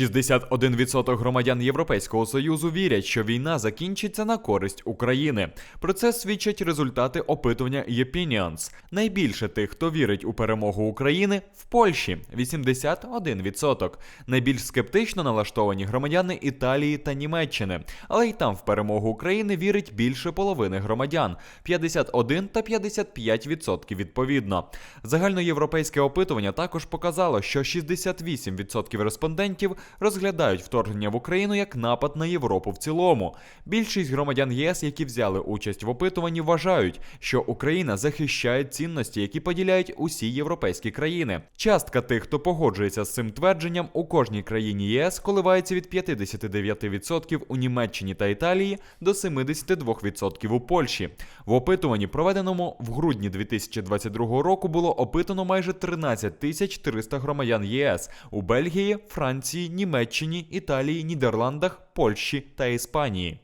61% громадян Європейського союзу вірять, що війна закінчиться на користь України. Про це свідчать результати опитування Opinions. Найбільше тих, хто вірить у перемогу України, в Польщі 81%. Найбільш скептично налаштовані громадяни Італії та Німеччини, але й там в перемогу України вірить більше половини громадян 51 та 55% відповідно. Загальноєвропейське опитування також показало, що 68% респондентів розглядають вторгнення в Україну як напад на Європу в цілому. Більшість громадян ЄС, які взяли участь в опитуванні, вважають, що Україна захищає цінності, які поділяють усі європейські країни. Частка тих, хто погоджується з цим твердженням, у кожній країні ЄС коливається від 59% у Німеччині та Італії до 72% у Польщі. В опитуванні, проведеному в грудні 2022 року, було опитано майже 13 тисяч 300 громадян ЄС у Бельгії, Франції, Німеччині, Італії, Нідерландах, Польщі та Іспанії.